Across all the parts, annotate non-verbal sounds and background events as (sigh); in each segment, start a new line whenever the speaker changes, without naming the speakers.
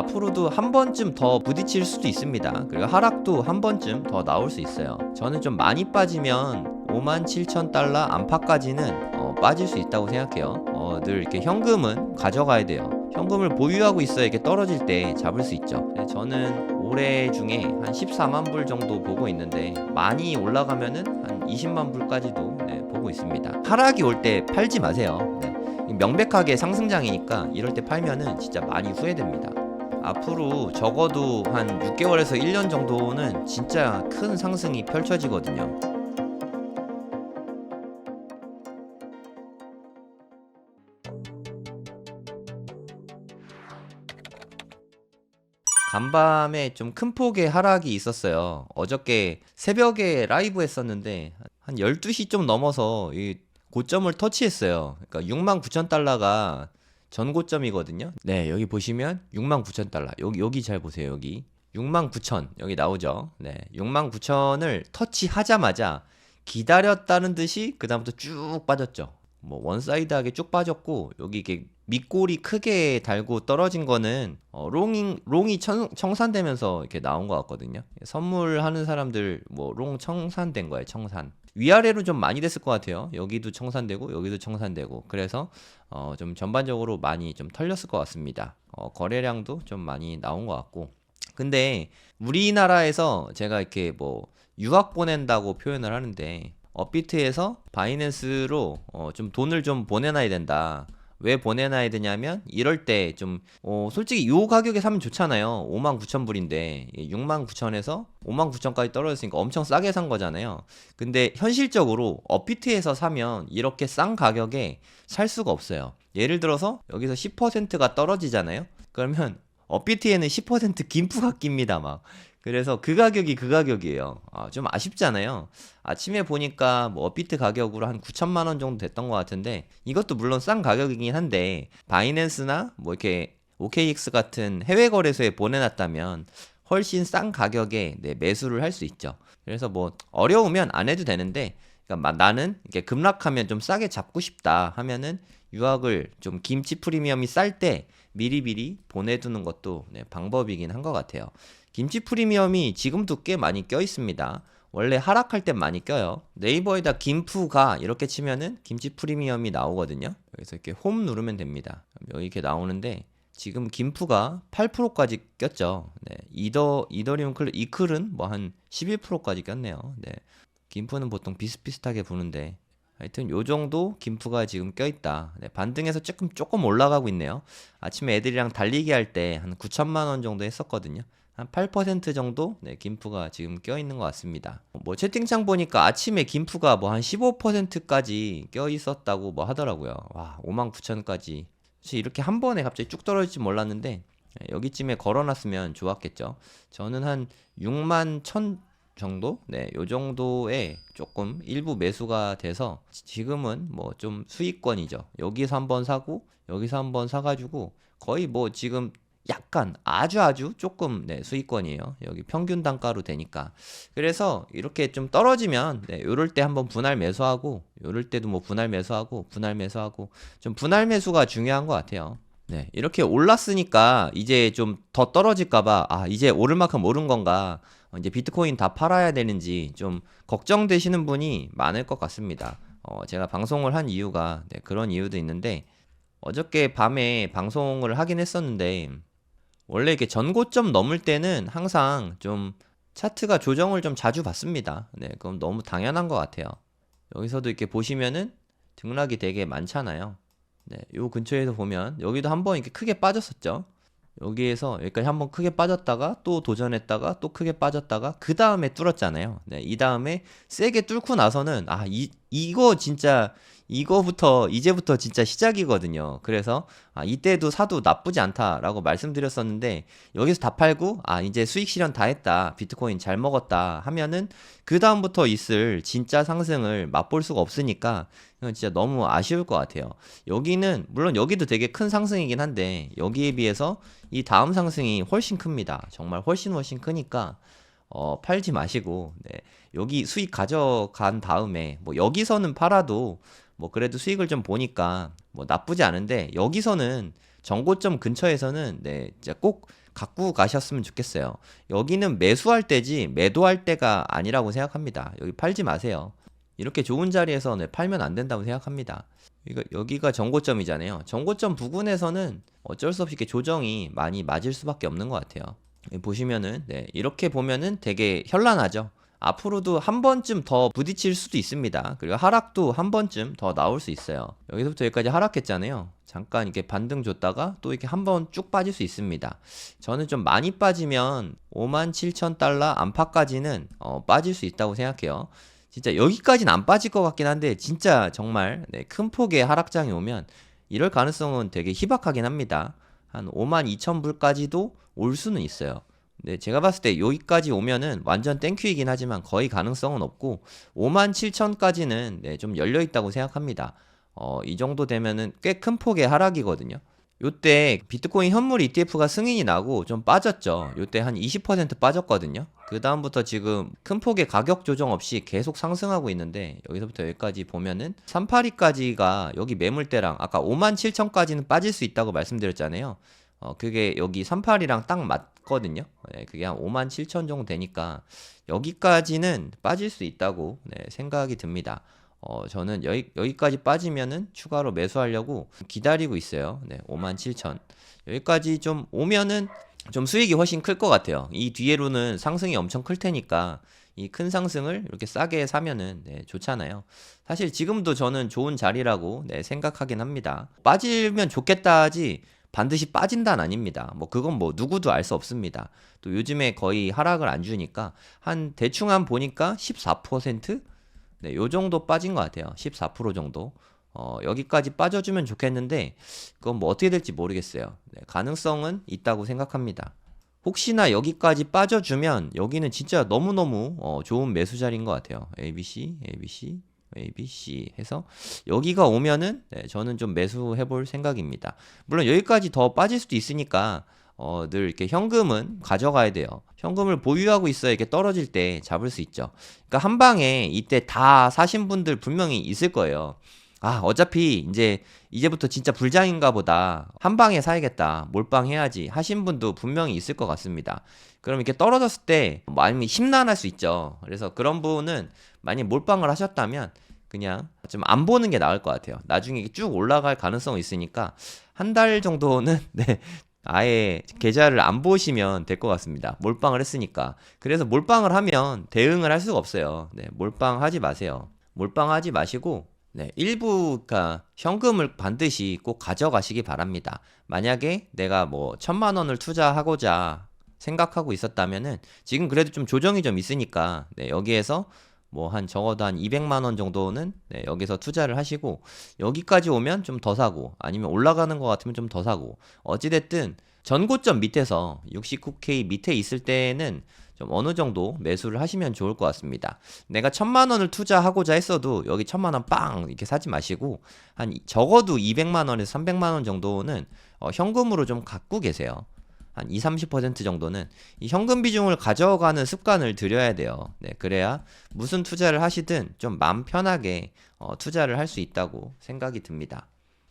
앞으로도 한 번쯤 더 부딪힐 수도 있습니다. 그리고 하락도 한 번쯤 더 나올 수 있어요. 저는 좀 많이 빠지면 5만 7천 달러 안팎까지는 어, 빠질 수 있다고 생각해요. 어, 늘 이렇게 현금은 가져가야 돼요. 현금을 보유하고 있어야 이렇게 떨어질 때 잡을 수 있죠. 네, 저는 올해 중에 한 14만 불 정도 보고 있는데 많이 올라가면은 한 20만 불까지도 네, 보고 있습니다. 하락이 올 때 팔지 마세요. 네, 명백하게 상승장이니까 이럴 때 팔면은 진짜 많이 후회됩니다. 앞으로 적어도 한 6개월에서 1년 정도는 진짜 큰 상승이 펼쳐지거든요. 간밤에 좀 큰 폭의 하락이 있었어요. 어저께 새벽에 라이브 했었는데 한 12시 좀 넘어서 이 고점을 터치했어요. 그러니까 6만 9천 달러가 전 고점이거든요. 네, 여기 보시면 6만 9천 달러. 여기 여기 잘 보세요. 여기 6만 9천 여기 나오죠. 네, 6만 9천을 터치하자마자 기다렸다는 듯이 그다음부터 쭉 빠졌죠. 뭐 원사이드하게 쭉 빠졌고 여기 이게 밑골이 크게 달고 떨어진 거는 어, 롱이 롱이 청, 청산되면서 이렇게 나온 것 같거든요. 선물하는 사람들 뭐 롱 청산된 거예요. 청산. 위아래로 좀 많이 됐을 것 같아요. 여기도 청산되고 여기도 청산되고 그래서 어, 좀 전반적으로 많이 좀 털렸을 것 같습니다. 어, 거래량도 좀 많이 나온 것 같고 근데 우리나라에서 제가 이렇게 뭐 유학 보낸다고 표현을 하는데 업비트에서 바이낸스로 어, 좀 돈을 좀 보내놔야 된다. 왜 보내놔야 되냐면 이럴 때 좀 어, 솔직히 요 가격에 사면 좋잖아요. 5만 9천 불인데 6만 9천에서 5만 9천까지 떨어졌으니까 엄청 싸게 산 거잖아요. 근데 현실적으로 업비트에서 사면 이렇게 싼 가격에 살 수가 없어요. 예를 들어서 여기서 10%가 떨어지잖아요. 그러면 업비트에는 10% 김프가 낍니다, 막. 그래서 그 가격이 그 가격이에요. 아, 좀 아쉽잖아요. 아침에 보니까 뭐 업비트 가격으로 한 9천만 원 정도 됐던 것 같은데 이것도 물론 싼 가격이긴 한데 바이낸스나 뭐 이렇게 OKX 같은 해외 거래소에 보내놨다면 훨씬 싼 가격에 네, 매수를 할 수 있죠. 그래서 뭐 어려우면 안 해도 되는데 그러니까 마- 나는 이렇게 급락하면 좀 싸게 잡고 싶다 하면은 유학을 좀 김치 프리미엄이 쌀 때 미리미리 보내두는 것도 네, 방법이긴 한 것 같아요. 김치 프리미엄이 지금도 꽤 많이 껴 있습니다. 원래 하락할 땐 많이 껴요. 네이버에다 김프가 이렇게 치면은 김치 프리미엄이 나오거든요. 여기서 이렇게 홈 누르면 됩니다. 여기 이렇게 나오는데 지금 김프가 8%까지 꼈죠. 네. 이더 이더리움 클 이클은 뭐 한 11%까지 꼈네요. 네. 김프는 보통 비슷비슷하게 부는데 하여튼 요 정도 김프가 지금 껴있다. 네, 반등해서 조금 조금 올라가고 있네요. 아침에 애들이랑 달리기 할 때 한 9천만 원 정도 했었거든요. 한 8% 정도 네, 김프가 지금 껴 있는 것 같습니다. 뭐 채팅창 보니까 아침에 김프가 뭐 한 15%까지 껴 있었다고 뭐 하더라고요. 와 5만 9천까지. 사실 이렇게 한 번에 갑자기 쭉 떨어질지 몰랐는데 네, 여기쯤에 걸어놨으면 좋았겠죠. 저는 한 6만 1천 정도? 네, 요 정도에 조금 일부 매수가 돼서 지금은 뭐 좀 수익권이죠. 여기서 한번 사고 여기서 한번 사가지고 거의 뭐 지금 약간 아주 아주 조금 네, 수익권이에요. 여기 평균 단가로 되니까. 그래서 이렇게 좀 떨어지면 네, 요럴 때 한번 분할 매수하고 요럴 때도 뭐 분할 매수하고 분할 매수하고 좀 분할 매수가 중요한 것 같아요. 네, 이렇게 올랐으니까 이제 좀 더 떨어질까봐 아 이제 오를 만큼 오른 건가 어, 이제 비트코인 다 팔아야 되는지 좀 걱정되시는 분이 많을 것 같습니다. 어, 제가 방송을 한 이유가 네, 그런 이유도 있는데 어저께 밤에 방송을 하긴 했었는데 원래 이렇게 전고점 넘을 때는 항상 좀 차트가 조정을 좀 자주 받습니다. 네, 그럼 너무 당연한 것 같아요. 여기서도 이렇게 보시면은 등락이 되게 많잖아요. 네, 요 근처에서 보면 여기도 한번 이렇게 크게 빠졌었죠. 여기에서 여기까지 한번 크게 빠졌다가 또 도전했다가 또 크게 빠졌다가 그 다음에 뚫었잖아요. 네, 이 다음에 세게 뚫고 나서는 아, 이 이거 진짜 이거부터 이제부터 진짜 시작이거든요. 그래서 아, 이때도 사도 나쁘지 않다라고 말씀드렸었는데 여기서 다 팔고 아, 이제 수익 실현 다 했다. 비트코인 잘 먹었다 하면은 그 다음부터 있을 진짜 상승을 맛볼 수가 없으니까 이건 진짜 너무 아쉬울 것 같아요. 여기는 물론 여기도 되게 큰 상승이긴 한데 여기에 비해서 이 다음 상승이 훨씬 큽니다. 정말 훨씬 훨씬 크니까 어, 팔지 마시고 네. 여기 수익 가져간 다음에 뭐 여기서는 팔아도 뭐 그래도 수익을 좀 보니까 뭐 나쁘지 않은데 여기서는 정고점 근처에서는 네 진짜 꼭 갖고 가셨으면 좋겠어요. 여기는 매수할 때지 매도할 때가 아니라고 생각합니다. 여기 팔지 마세요. 이렇게 좋은 자리에서 네, 팔면 안 된다고 생각합니다. 이거 여기가 정고점이잖아요. 정고점 부근에서는 어쩔 수 없이 이렇게 조정이 많이 맞을 수밖에 없는 것 같아요. 여기 보시면은 네, 이렇게 보면은 되게 현란하죠. 앞으로도 한 번쯤 더 부딪힐 수도 있습니다. 그리고 하락도 한 번쯤 더 나올 수 있어요. 여기서부터 여기까지 하락했잖아요. 잠깐 이렇게 반등 줬다가 또 이렇게 한 번 쭉 빠질 수 있습니다. 저는 좀 많이 빠지면 5만 7천 달러 안팎까지는 어, 빠질 수 있다고 생각해요. 진짜 여기까지는 안 빠질 것 같긴 한데 진짜 정말 네, 큰 폭의 하락장이 오면 이럴 가능성은 되게 희박하긴 합니다. 한 5만 2천 불까지도 올 수는 있어요. 네, 제가 봤을 때 여기까지 오면은 완전 땡큐이긴 하지만 거의 가능성은 없고 5만 7천까지는 네, 좀 열려 있다고 생각합니다. 어, 이 정도 되면은 꽤 큰 폭의 하락이거든요. 요때 비트코인 현물 ETF가 승인이 나고 좀 빠졌죠. 요때 한 20% 빠졌거든요. 그 다음부터 지금 큰 폭의 가격 조정 없이 계속 상승하고 있는데 여기서부터 여기까지 보면은 382까지가 여기 매물대랑 아까 5만 7천까지는 빠질 수 있다고 말씀드렸잖아요. 어, 그게 여기 38이랑 딱 맞거든요. 네, 그게 한 5만 7천 정도 되니까 여기까지는 빠질 수 있다고 네, 생각이 듭니다. 어, 저는 여기, 여기까지 빠지면은 추가로 매수하려고 기다리고 있어요. 네, 5만 7천. 여기까지 좀 오면은 좀 수익이 훨씬 클 것 같아요. 이 뒤에로는 상승이 엄청 클 테니까 이 큰 상승을 이렇게 싸게 사면은 네, 좋잖아요. 사실 지금도 저는 좋은 자리라고 네, 생각하긴 합니다. 빠지면 좋겠다 하지 반드시 빠진다는 아닙니다. 뭐 그건 뭐 누구도 알 수 없습니다. 또 요즘에 거의 하락을 안 주니까 한 대충 한 보니까 14% 네, 요 정도 빠진 것 같아요. 14% 정도. 어, 여기까지 빠져주면 좋겠는데, 그건 뭐 어떻게 될지 모르겠어요. 네, 가능성은 있다고 생각합니다. 혹시나 여기까지 빠져주면, 여기는 진짜 너무너무 어, 좋은 매수 자리인 것 같아요. ABC, ABC, ABC 해서, 여기가 오면은, 네, 저는 좀 매수해 볼 생각입니다. 물론 여기까지 더 빠질 수도 있으니까, 어, 늘 이렇게 현금은 가져가야 돼요. 현금을 보유하고 있어야 이렇게 떨어질 때 잡을 수 있죠. 그러니까 한 방에 이때 다 사신 분들 분명히 있을 거예요. 아, 어차피 이제 이제부터 진짜 불장인가 보다. 한 방에 사야겠다. 몰빵 해야지. 하신 분도 분명히 있을 것 같습니다. 그럼 이렇게 떨어졌을 때 마음이 심란할 수 있죠. 그래서 그런 분은 만약 몰빵을 하셨다면 그냥 좀 안 보는 게 나을 것 같아요. 나중에 쭉 올라갈 가능성이 있으니까 한 달 정도는 (laughs) 네, 아예 계좌를 안 보시면 될 것 같습니다. 몰빵을 했으니까. 그래서 몰빵을 하면 대응을 할 수가 없어요. 네, 몰빵하지 마세요. 몰빵하지 마시고 네, 일부 가 현금을 반드시 꼭 가져가시기 바랍니다. 만약에 내가 뭐 천만 원을 투자하고자 생각하고 있었다면은 지금 그래도 좀 조정이 좀 있으니까 네, 여기에서 뭐 한 적어도 한 200만 원 정도는 네, 여기서 투자를 하시고 여기까지 오면 좀 더 사고 아니면 올라가는 것 같으면 좀 더 사고 어찌됐든 전고점 밑에서 69K 밑에 있을 때는 좀 어느 정도 매수를 하시면 좋을 것 같습니다. 내가 천만 원을 투자하고자 했어도 여기 천만 원 빵 이렇게 사지 마시고 한 적어도 200만 원에서 300만 원 정도는 어, 현금으로 좀 갖고 계세요. 한 2, 30% 정도는 이 현금 비중을 가져가는 습관을 들여야 돼요. 네, 그래야 무슨 투자를 하시든 좀 마음 편하게 어, 투자를 할 수 있다고 생각이 듭니다.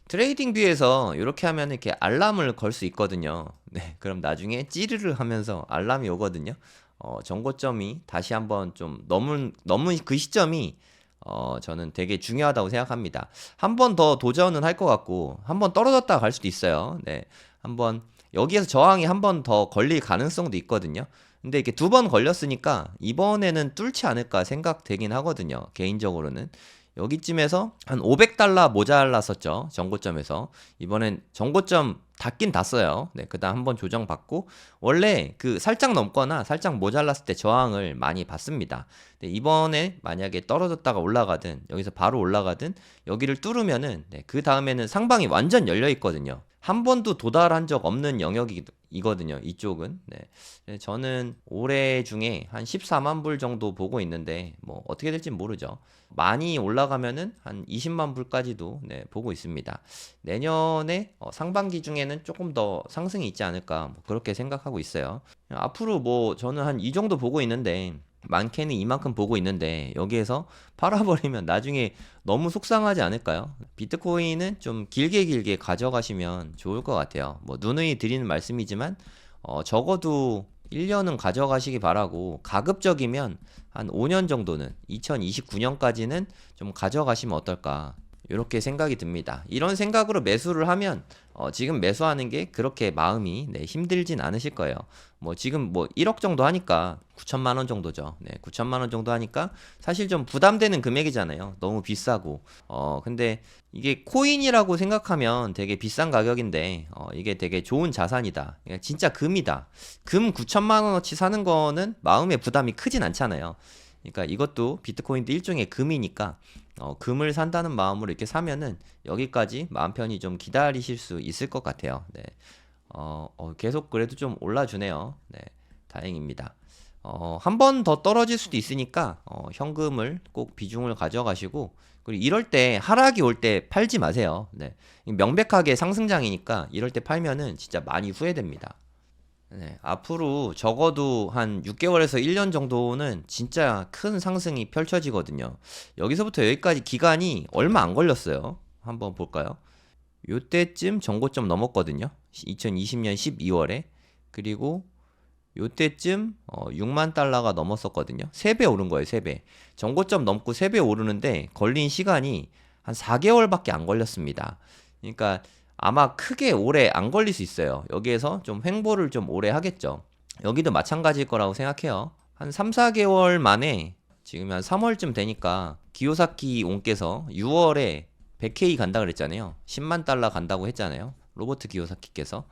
트레이딩 뷰에서 이렇게 하면 이렇게 알람을 걸 수 있거든요. 네, 그럼 나중에 찌르르 하면서 알람이 오거든요. 어, 정고점이 다시 한번 좀 넘은 넘은 그 시점이 어, 저는 되게 중요하다고 생각합니다. 한 번 더 도전은 할 것 같고 한 번 떨어졌다 갈 수도 있어요. 네, 한번 여기에서 저항이 한 번 더 걸릴 가능성도 있거든요. 근데 이렇게 두 번 걸렸으니까 이번에는 뚫지 않을까 생각되긴 하거든요. 개인적으로는. 여기쯤에서 한 500달러 모자랐었죠. 정고점에서. 이번엔 정고점 닿긴 닿았어요. 네, 그다음 한번 조정받고 원래 그 살짝 넘거나 살짝 모자랐을 때 저항을 많이 받습니다. 네, 이번에 만약에 떨어졌다가 올라가든 여기서 바로 올라가든 여기를 뚫으면은 네, 그 다음에는 상방이 완전 열려 있거든요. 한 번도 도달한 적 없는 영역이거든요. 이쪽은. 네. 네, 저는 올해 중에 한 14만 불 정도 보고 있는데 뭐 어떻게 될지 모르죠. 많이 올라가면은 한 20만 불까지도 네, 보고 있습니다. 내년에 어, 상반기 중에는 조금 더 상승이 있지 않을까 뭐 그렇게 생각하고 있어요. 앞으로 뭐 저는 한 이 정도 보고 있는데 많게는 이만큼 보고 있는데 여기에서 팔아버리면 나중에 너무 속상하지 않을까요? 비트코인은 좀 길게 길게 가져가시면 좋을 것 같아요. 뭐 누누이 드리는 말씀이지만 어, 적어도 1년은 가져가시기 바라고 가급적이면 한 5년 정도는 2029년까지는 좀 가져가시면 어떨까 이렇게 생각이 듭니다. 이런 생각으로 매수를 하면 어, 지금 매수하는 게 그렇게 마음이 네, 힘들진 않으실 거예요. 뭐 지금 뭐 1억 정도 하니까 9천만 원 정도죠. 네, 9천만 원 정도 하니까 사실 좀 부담되는 금액이잖아요. 너무 비싸고. 어, 근데 이게 코인이라고 생각하면 되게 비싼 가격인데 어, 이게 되게 좋은 자산이다. 진짜 금이다. 금 9천만 원어치 사는 거는 마음의 부담이 크진 않잖아요. 그러니까 이것도 비트코인도 일종의 금이니까 어, 금을 산다는 마음으로 이렇게 사면은 여기까지 마음 편히 좀 기다리실 수 있을 것 같아요. 네. 어, 어, 계속 그래도 좀 올라주네요. 네. 다행입니다. 어, 한 번 더 떨어질 수도 있으니까 어, 현금을 꼭 비중을 가져가시고 그리고 이럴 때 하락이 올 때 팔지 마세요. 네. 명백하게 상승장이니까 이럴 때 팔면은 진짜 많이 후회됩니다. 네, 앞으로 적어도 한 6개월에서 1년 정도는 진짜 큰 상승이 펼쳐지거든요. 여기서부터 여기까지 기간이 얼마 안 걸렸어요. 한번 볼까요? 요때쯤 정고점 넘었거든요. 2020년 12월에. 그리고 요때쯤 어, 6만 달러가 넘었었거든요. 3배 오른 거예요, 3배. 정고점 넘고 3배 오르는데 걸린 시간이 한 4개월밖에 안 걸렸습니다. 그러니까 아마 크게 오래 안 걸릴 수 있어요. 여기에서 좀 횡보를 좀 오래 하겠죠. 여기도 마찬가지일 거라고 생각해요. 한 3, 4개월 만에 지금 한 3월쯤 되니까 기요사키 온께서 6월에 100K 간다 그랬잖아요. 10만 달러 간다고 했잖아요. 로버트 기요사키께서.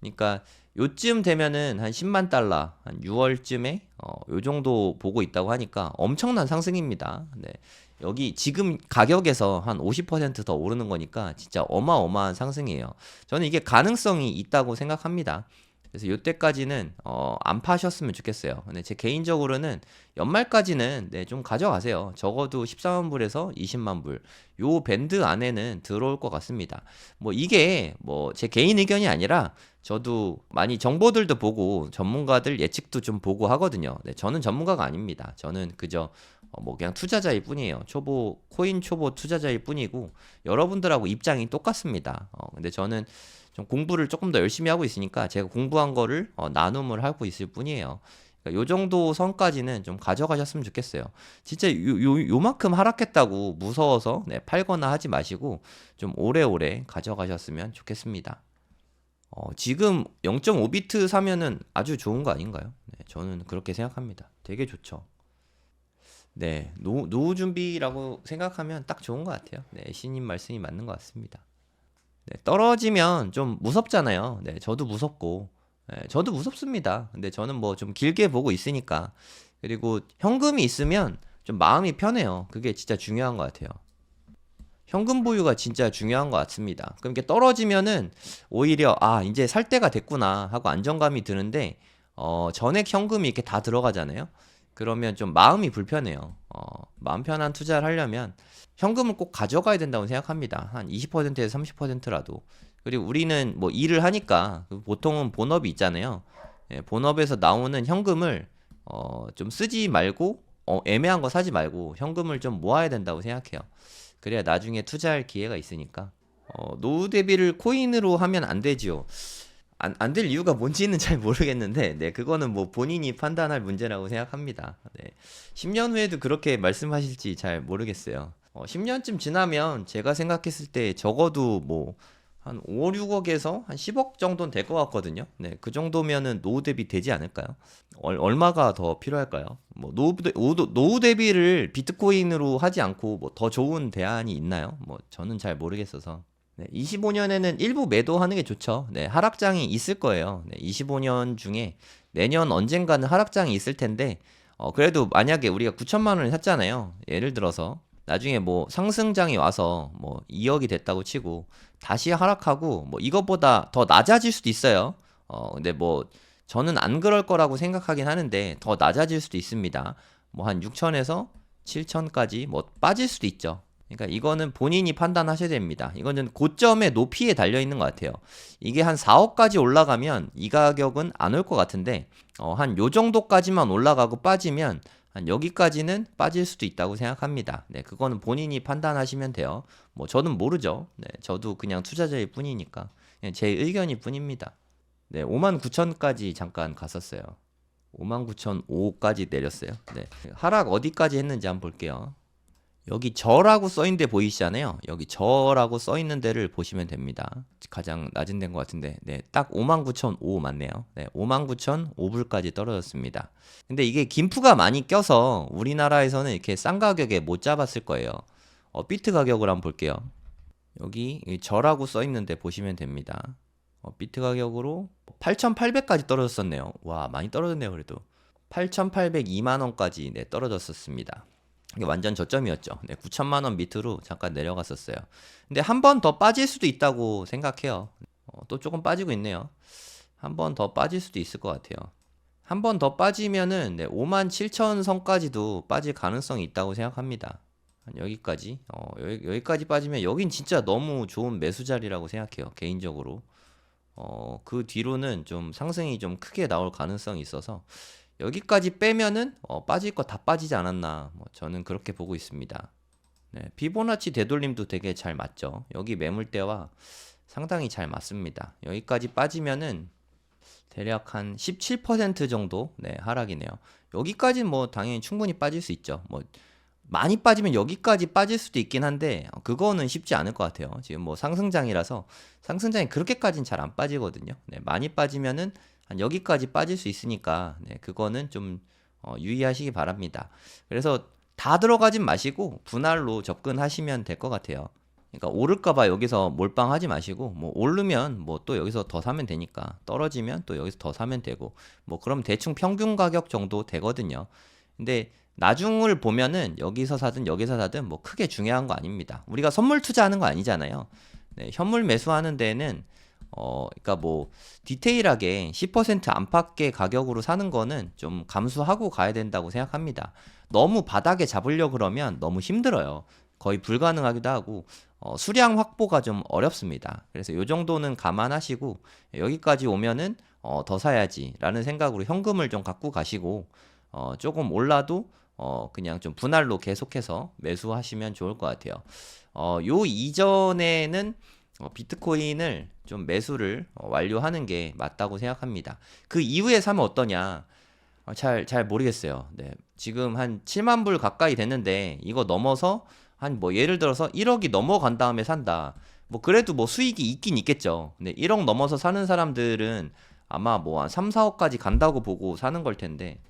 그러니까 요쯤 되면은 한 10만 달러, 한 6월쯤에 어, 요 정도 보고 있다고 하니까 엄청난 상승입니다. 네. 여기 지금 가격에서 한 50%더 오르는 거니까 진짜 어마어마한 상승이에요. 저는 이게 가능성이 있다고 생각합니다. 그래서 이때까지는 어, 안 파셨으면 좋겠어요. 근데 제 개인적으로는 연말까지는 네, 좀 가져가세요. 적어도 14만 불에서 20만 불. 요 밴드 안에는 들어올 것 같습니다. 뭐 이게 뭐 제 개인 의견이 아니라 저도 많이 정보들도 보고 전문가들 예측도 좀 보고 하거든요. 네, 저는 전문가가 아닙니다. 저는 그저 어, 뭐 그냥 투자자일 뿐이에요. 초보 코인 초보 투자자일 뿐이고 여러분들하고 입장이 똑같습니다. 어, 근데 저는 좀 공부를 조금 더 열심히 하고 있으니까 제가 공부한 거를 어, 나눔을 하고 있을 뿐이에요. 그러니까 요 정도 선까지는 좀 가져가셨으면 좋겠어요. 진짜 요, 요, 요만큼 하락했다고 무서워서 네, 팔거나 하지 마시고 좀 오래오래 가져가셨으면 좋겠습니다. 어, 지금 0.5비트 사면은 아주 좋은 거 아닌가요? 네, 저는 그렇게 생각합니다. 되게 좋죠. 네, 노, 노후 준비라고 생각하면 딱 좋은 것 같아요. 네, 신님 말씀이 맞는 것 같습니다. 네, 떨어지면 좀 무섭잖아요. 네, 저도 무섭고, 네, 저도 무섭습니다. 근데 저는 뭐 좀 길게 보고 있으니까. 그리고 현금이 있으면 좀 마음이 편해요. 그게 진짜 중요한 것 같아요. 현금 보유가 진짜 중요한 것 같습니다. 그럼 이게 떨어지면은 오히려 아 이제 살 때가 됐구나 하고 안정감이 드는데 어 전액 현금이 이렇게 다 들어가잖아요. 그러면 좀 마음이 불편해요. 어, 마음 편한 투자를 하려면 현금을 꼭 가져가야 된다고 생각합니다. 한 20%에서 30%라도. 그리고 우리는 뭐 일을 하니까 보통은 본업이 있잖아요. 예, 본업에서 나오는 현금을 어, 좀 쓰지 말고 어, 애매한 거 사지 말고 현금을 좀 모아야 된다고 생각해요. 그래야 나중에 투자할 기회가 있으니까. 어, 노후 대비를 코인으로 하면 안 되지요. 안, 안 될 이유가 뭔지는 잘 모르겠는데, 네, 그거는 뭐 본인이 판단할 문제라고 생각합니다. 네. 10년 후에도 그렇게 말씀하실지 잘 모르겠어요. 어, 10년쯤 지나면 제가 생각했을 때 적어도 뭐, 한 5, 6억에서 한 10억 정도는 될 것 같거든요. 네, 그 정도면은 노후 대비 되지 않을까요? 얼, 얼마가 더 필요할까요? 뭐 노후, 노후, 대비를 비트코인으로 하지 않고 뭐 더 좋은 대안이 있나요? 뭐 저는 잘 모르겠어서. 네, 25년에는 일부 매도하는 게 좋죠. 네, 하락장이 있을 거예요. 네, 25년 중에 내년 언젠가는 하락장이 있을 텐데, 어, 그래도 만약에 우리가 9천만 원을 샀잖아요. 예를 들어서 나중에 뭐 상승장이 와서 뭐 2억이 됐다고 치고 다시 하락하고 뭐 이것보다 더 낮아질 수도 있어요. 어, 근데 뭐 저는 안 그럴 거라고 생각하긴 하는데 더 낮아질 수도 있습니다. 뭐 한 6천에서 7천까지 뭐 빠질 수도 있죠. 그러니까 이거는 본인이 판단하셔야 됩니다. 이거는 고점의 높이에 달려 있는 것 같아요. 이게 한 4억까지 올라가면 이 가격은 안 올 것 같은데 어, 한 요 정도까지만 올라가고 빠지면 한 여기까지는 빠질 수도 있다고 생각합니다. 네, 그거는 본인이 판단하시면 돼요. 뭐 저는 모르죠. 네, 저도 그냥 투자자일 뿐이니까 제 의견일 뿐입니다. 네, 59,000까지 잠깐 갔었어요. 59,005까지 내렸어요. 네. 하락 어디까지 했는지 한번 볼게요. 여기 저라고 써 있는 데 보이시잖아요. 여기 저라고 써 있는 데를 보시면 됩니다. 가장 낮은 데인 것 같은데, 네, 딱 59,005 맞네요. 네, 59,005불까지 떨어졌습니다. 근데 이게 김프가 많이 껴서 우리나라에서는 이렇게 싼 가격에 못 잡았을 거예요. 어, 비트 가격을 한번 볼게요. 여기 이 저라고 써 있는 데 보시면 됩니다. 어, 비트 가격으로 8,800까지 떨어졌었네요. 와, 많이 떨어졌네요, 그래도. 8,802만 원까지 네, 떨어졌었습니다. 완전 저점이었죠. 네, 9천만 원 밑으로 잠깐 내려갔었어요. 근데 한 번 더 빠질 수도 있다고 생각해요. 어, 또 조금 빠지고 있네요. 한 번 더 빠질 수도 있을 것 같아요. 한 번 더 빠지면은 네, 5만 7천 선까지도 빠질 가능성이 있다고 생각합니다. 한 여기까지 어, 여기, 여기 까지 빠지면 여긴 진짜 너무 좋은 매수 자리라고 생각해요. 개인적으로. 어, 그 뒤로는 좀 상승이 좀 크게 나올 가능성이 있어서 여기까지 빼면은 어, 빠질 거 다 빠지지 않았나 뭐 저는 그렇게 보고 있습니다. 네, 피보나치 되돌림도 되게 잘 맞죠. 여기 매물대와 상당히 잘 맞습니다. 여기까지 빠지면은 대략 한 17% 정도 네, 하락이네요. 여기까지는 뭐 당연히 충분히 빠질 수 있죠. 뭐 많이 빠지면 여기까지 빠질 수도 있긴 한데 어, 그거는 쉽지 않을 것 같아요. 지금 뭐 상승장이라서 상승장이 그렇게까지는 잘 안 빠지거든요. 네, 많이 빠지면은 한 여기까지 빠질 수 있으니까 네, 그거는 좀 어, 유의하시기 바랍니다. 그래서 다 들어가진 마시고 분할로 접근하시면 될 것 같아요. 그러니까 오를까봐 여기서 몰빵하지 마시고 뭐 오르면 뭐 또 여기서 더 사면 되니까 떨어지면 또 여기서 더 사면 되고 뭐 그럼 대충 평균 가격 정도 되거든요. 근데 나중을 보면은 여기서 사든 여기서 사든 뭐 크게 중요한 거 아닙니다. 우리가 선물 투자하는 거 아니잖아요. 네, 현물 매수하는 데는 어, 그러니까 뭐 디테일하게 10% 안팎의 가격으로 사는 거는 좀 감수하고 가야 된다고 생각합니다. 너무 바닥에 잡으려 그러면 너무 힘들어요. 거의 불가능하기도 하고 어, 수량 확보가 좀 어렵습니다. 그래서 요 정도는 감안하시고 여기까지 오면은 어, 더 사야지라는 생각으로 현금을 좀 갖고 가시고 어, 조금 올라도 어, 그냥 좀 분할로 계속해서 매수하시면 좋을 것 같아요. 어, 요 이전에는 어, 비트코인을 좀 매수를 어, 완료하는 게 맞다고 생각합니다. 그 이후에 사면 어떠냐? 어, 잘, 잘 모르겠어요. 네. 지금 한 7만 불 가까이 됐는데 이거 넘어서 한 뭐 예를 들어서 1억이 넘어간 다음에 산다. 뭐 그래도 뭐 수익이 있긴 있겠죠. 근데 1억 넘어서 사는 사람들은 아마 뭐 한 3, 4억까지 간다고 보고 사는 걸 텐데 네,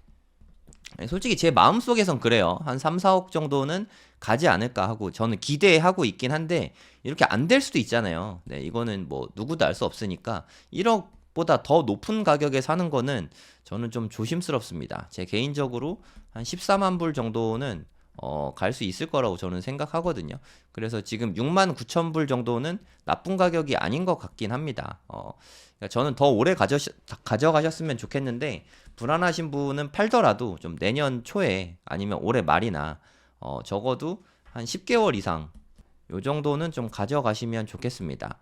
솔직히 제 마음속에선 그래요. 한 3, 4억 정도는 가지 않을까 하고 저는 기대하고 있긴 한데 이렇게 안 될 수도 있잖아요. 네, 이거는 뭐 누구도 알 수 없으니까 1억보다 더 높은 가격에 사는 거는 저는 좀 조심스럽습니다. 제 개인적으로 한 14만 불 정도는 어, 갈 수 있을 거라고 저는 생각하거든요. 그래서 지금 6만 9천 불 정도는 나쁜 가격이 아닌 것 같긴 합니다. 어, 그러니까 저는 더 오래 가져, 가져가셨으면 좋겠는데 불안하신 분은 팔더라도 좀 내년 초에 아니면 올해 말이나 어, 적어도 한 10개월 이상 요 정도는 좀 가져가시면 좋겠습니다.